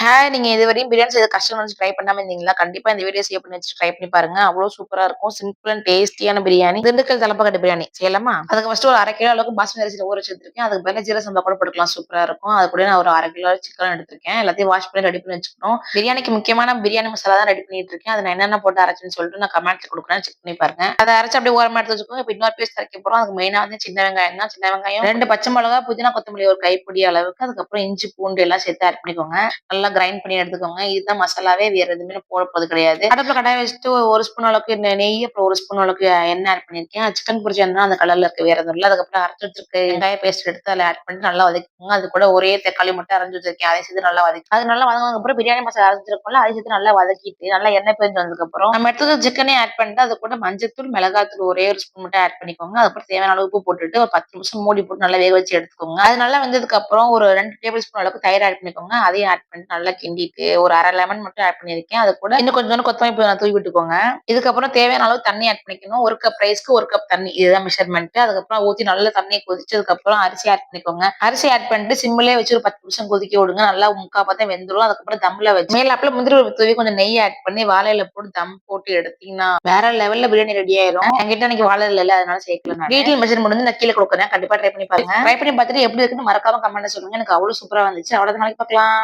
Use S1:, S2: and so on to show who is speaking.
S1: ஹே நீங்க இதுவரையும் பிரியாணி செய்ய கஷ்டம் நினைச்சு ட்ரை பண்ணாம இருந்தீங்களா? கண்டிப்பா இந்த வீடியோ செய்ய பண்ணி வச்சு ட்ரை பண்ணி பாருங்க. அவ்வளவு சூப்பரா இருக்கும். சிம்பிள் அண்ட் டேஸ்டியான பிரியாணி. திண்டுக்கல் தலப்பக்கட்டு பிரியாணி. செய்யலாமா? அதுக்கு ஃபர்ஸ்ட் ஒரு அரை கிலோ அளவுக்கு பாஸ்மதி அரிசியில் ஊற வச்சு வச்சிருக்கேன் அதுக்கு பிறகு ஜீரக சம்பா கூட போட்டுக்கலாம். சூப்பரா இருக்கும். அது கூட நான் ஒரு அரை கிலோ சிக்கன் எடுத்திருக்கேன். எல்லாத்தையும் வாஷ் பண்ணி ரெடி பண்ணி வச்சுக்கணும். பிரியாணிக்கு முக்கியமான பிரியாணி மசாலா தான் ரெடி பண்ணிட்டு இருக்கேன். அதை நான் என்னென்ன போட்டு அரைச்சுன்னு சொல்லிட்டு நான் கமெண்ட்ஸ் கொடுக்குறேன். செக் பண்ணி பாருங்க. அதை அரைச்சு அப்படியே ஓரமா எடுத்து வச்சுக்கோங்க. இப்போ இன்னொரு பேஸ்ட் அரைக்க போறோம். அதுக்கு மெயினாக வந்து சின்ன வெங்காயம் தான். சின்ன வெங்காயம் ரெண்டு பச்சை மிளகா புதினா கொத்தமல்லி ஒரு கைப்பிடி அளவுக்கு. அதுக்கப்புறம் இஞ்சி பூண்டு எல்லாம் சேர்த்து ஆட் பண்ணிக்கோங்க. நல்லா கிரைண்ட் பண்ணி எடுத்துக்கோங்க. இதுதான் மசாலாவே வேற எதுவுமே போட போகிறது கிடையாது. அடுப்புல கடாய வச்சுட்டு ஒரு ஸ்பூன் அளவுக்கு நெய் அப்புறம் ஒரு ஸ்பூன் அளவுக்கு எண்ணெய் ஆட் பண்ணிருக்கேன் சிக்கன் பொரிச்சி எண்ணெய் அந்த கலர்ல இருக்கு. வேற எதுவும் இல்லை. அதுக்கப்புறம் அரைச்சு வச்சிருக்கு வெங்காய பேஸ்ட் எடுத்து அதில் ஆட் பண்ணிட்டு நல்லா வதக்கிக்கோங்க. அது கூட ஒரே தக்காளி மட்டும் அரைஞ்சு வச்சிருக்கேன். அதை சேர்த்து நல்லா வதக்கி அது நல்லா வதங்கினதுக்கு அப்புறம் பிரியாணி மசாலா அரைச்சிருக்கோம்ல அதை சேர்த்து நல்லா வதக்கிட்டு நல்லா எண்ணெய் பிரிஞ்சு வந்ததுக்கு அப்புறம் நம்ம எடுத்தது சிக்கனே ஆட் பண்ணிட்டு அது கூட மஞ்சத்தூள் மிளகாத்தூள் ஒரே ஒரு ஸ்பூன் மட்டும் ஆட் பண்ணிக்கோங்க. அதுக்கப்புறம் தேவையான அளவு உப்பு போட்டுட்டு ஒரு பத்து நிமிஷம் மூடி போட்டு நல்லா வேக வச்சு எடுத்துக்கோங்க. அது நல்லா வந்ததுக்கு அப்புறம் ஒரு ரெண்டு டேபிள் ஸ்பூன் அளவுக்கு தயிர் ஆட் பண்ணிக்கோங்க. அதையும் ஆட் பண்ணிட்டு நல்லா கிண்டிட்டு ஒரு அரை லெமன் மட்டும் ஆட் பண்ணியிருக்கேன். அது கூட இன்னும் கொஞ்சம் கொத்தமல்லி புதினா தூவி விட்டுக்கோங்க. இதுக்கப்புறம் தேவையான அளவு தண்ணி ஆட் பண்ணிக்கணும். ஒரு கப் ரைஸ்க்கு ஒரு கப் தண்ணி. இதுதான் மெஷர்மெண்ட் அதுக்கப்புறம் ஊத்தி நல்லா தண்ணியை கொதிச்சு அதுக்கப்புறம் அரிசி ஆட் பண்ணிக்கோங்க. அரிசி ஆட் பண்ணிட்டு சிம்மிலே வச்சு ஒரு பத்து நிமிஷம் கொதிக்க விடுங்க. நல்லா முக்கா பார்த்தா வெந்துரும். அதுக்கப்புறம் தம்ல வச்சு மேலாப்புல முந்திரி ஒரு தூவி கொஞ்சம் நெய் ஆட் பண்ணி வாழையில போட்டு தம் போட்டு எடுத்தீங்கன்னா வேற லெவல்ல பிரியாணி ரெடி ஆயிரும். என்கிட்ட எனக்கு வாழை இல்ல. அதனால சேர்க்கல வீட்டில் மெஷர்மெண்ட் வந்து நான் கீழே கொடுக்குறேன். கண்டிப்பா ட்ரை பண்ணி பாருங்க. ட்ரை பண்ணி பார்த்துட்டு எப்படி இருக்குன்னு மறக்காம கமெண்ட் சொல்லுங்க. எனக்கு அவ்வளவு சூப்பரா வந்துச்சு. அவ்வளவு நாளைக்கு பார்க்கலாம்.